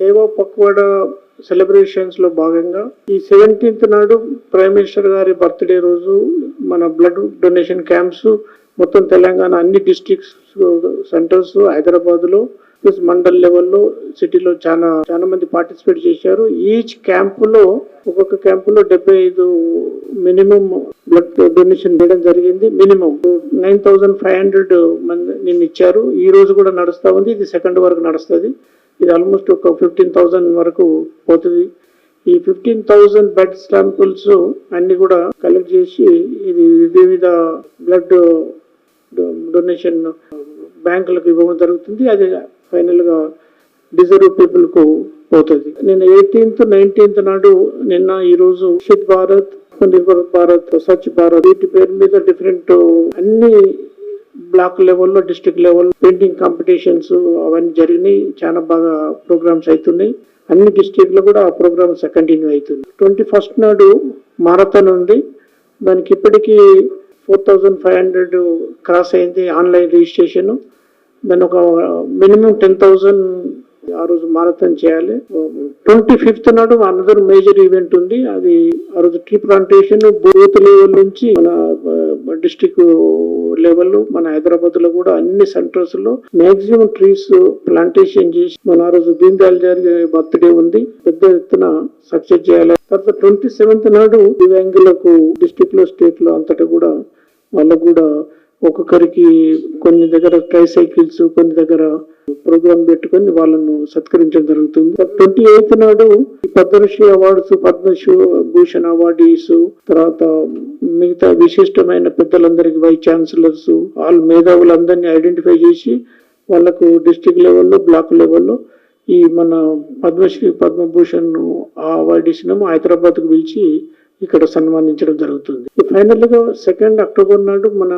సేవా పక్వాడ సెలబ్రేషన్స్లో భాగంగా ఈ సెవెంటీన్త్ నాడు ప్రైమ్ మినిస్టర్ గారి బర్త్డే రోజు మన బ్లడ్ డొనేషన్ క్యాంప్స్ మొత్తం తెలంగాణ అన్ని డిస్ట్రిక్ట్స్ సెంటర్స్ హైదరాబాద్లో ప్లస్ మండల్ లెవెల్లో సిటీలో చాలా చాలా మంది పార్టిసిపేట్ చేశారు. ఈచ్ క్యాంపులో ఒక్కొక్క క్యాంపులో డెబ్బై ఐదు మినిమం బ్లడ్ డొనేషన్ చేయడం జరిగింది. Minimum nine thousand five hundred మంది నిన్న ఇచ్చారు. ఈ రోజు కూడా నడుస్తా ఉంది. ఇది సెకండ్ వరకు నడుస్తుంది. ఇది ఆల్మోస్ట్ ఒక ఫిఫ్టీన్ థౌసండ్ వరకు పోతుంది. ఈ ఫిఫ్టీన్ థౌజండ్ బ్లడ్ శాంపుల్స్ అన్ని కూడా కలెక్ట్ చేసి ఇది వివిధ బ్లడ్ డొనేషన్ బ్యాంకులకు ఇవ్వడం జరుగుతుంది. అది ఫైనల్గా డిజర్వ్ పీపుల్కు పోతుంది. నేను ఎయిటీన్త్ నైన్టీన్త్ నాడు నిన్న ఈరోజు స్వచ్ఛ భారత్ నిర్భర్ భారత్ స్వచ్ఛ భారత్ వీటి పేరు మీద డిఫరెంట్ అన్ని బ్లాక్ లెవెల్లో డిస్ట్రిక్ట్ లెవెల్ పెయింటింగ్ కాంపిటీషన్స్ అవన్నీ జరిగినాయి. చాలా బాగా ప్రోగ్రామ్స్ అవుతున్నాయి. అన్ని డిస్ట్రిక్ట్లో కూడా ఆ ప్రోగ్రామ్స్ కంటిన్యూ అవుతుంది ట్వంటీ ఫస్ట్ నాడు మారథాన్ ఉంది. దానికి ఇప్పటికీ four thousand five hundred cross అయింది ఆన్లైన్ రిజిస్ట్రేషన్. దాని ఒక మినిమం టెన్ థౌజండ్ ఆ రోజు మారథాన్ చేయాలి. ట్వంటీ ఫిఫ్త్ నాడు అనదర్ మేజర్ ఈవెంట్ ఉంది. అది ఆ రోజు ట్రీ ప్లాంటేషన్ బూత్ లెవెల్ నుంచి మన డిస్టిక్ లెవెల్ మన హైదరాబాద్లో కూడా అన్ని సెంటర్స్లో మాక్సిమం ట్రీస్ ప్లాంటేషన్ చేసి మన ఆ రోజు దీన్ దయాల్ గారి బర్త్డే ఉంది. పెద్ద ఎత్తున సక్సెస్ చేయాలి. తర్వాత ట్వంటీ సెవెంత్ నాడు దివ్యాంగులకు డిస్టిక్లో స్టేట్లో అంతటా కూడా వాళ్ళకు కూడా ఒక్కొక్కరికి కొన్ని దగ్గర ట్రై సైకిల్స్ కొన్ని దగ్గర ప్రోగ్రామ్ పెట్టుకొని వాళ్ళను సత్కరించడం జరుగుతుంది. ట్వంటీ ఎయిత్ నాడు పద్మశ్రీ అవార్డ్స్ పద్మశ్రీ భూషణ్ అవార్డీస్ తర్వాత మిగతా విశిష్టమైన పెద్దలందరికీ వైస్ ఛాన్సలర్స్ వాళ్ళ మేధావులందరినీ ఐడెంటిఫై చేసి వాళ్ళకు డిస్టిక్ లెవెల్లో బ్లాక్ లెవెల్లో ఈ మన పద్మశ్రీ పద్మభూషణ్ ఆ అవార్డు ఇచ్చినాము హైదరాబాద్కు పిలిచి ఇక్కడ సన్మానించడం జరుగుతుంది. ఫైనల్గా సెకండ్ అక్టోబర్ నాడు మన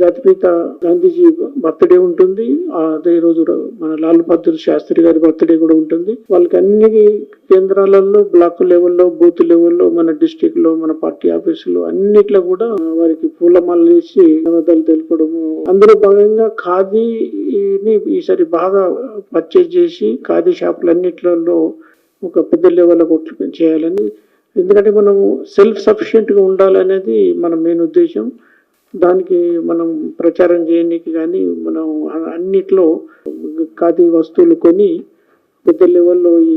జాతిపిత గాంధీజీ బర్త్డే ఉంటుంది. అదే రోజు మన లాల్ బహదూర్ శాస్త్రి గారి బర్త్డే కూడా ఉంటుంది. వాళ్ళకి అన్ని కేంద్రాలలో బ్లాక్ లెవెల్లో బూత్ లెవెల్లో మన డిస్టిక్లో మన పార్టీ ఆఫీసులో అన్నిట్లో కూడా వారికి పూలమాలలు వేసి ధన్యవాదాలు తెలపడము. అందులో భాగంగా ఖాదీని ఈసారి బాగా పర్చేజ్ చేసి ఖాదీ షాపులన్నిట్లలో ఒక పెద్ద లెవెల్లో కొట్లు చేయాలని ఎందుకంటే మనం సెల్ఫ్ సఫిషియెంట్గా ఉండాలనేది మన మెయిన్ ఉద్దేశం. దానికి మనం ప్రచారం చేయడానికి కానీ మనం అన్నిట్లో ఖాదీ వస్తువులు కొని పెద్ద లెవెల్లో ఈ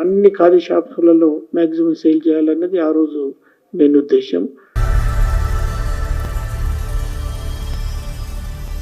అన్ని ఖాదీ షాపులలో మ్యాక్సిమం సేల్ చేయాలన్నది ఆ రోజు మెయిన్ ఉద్దేశం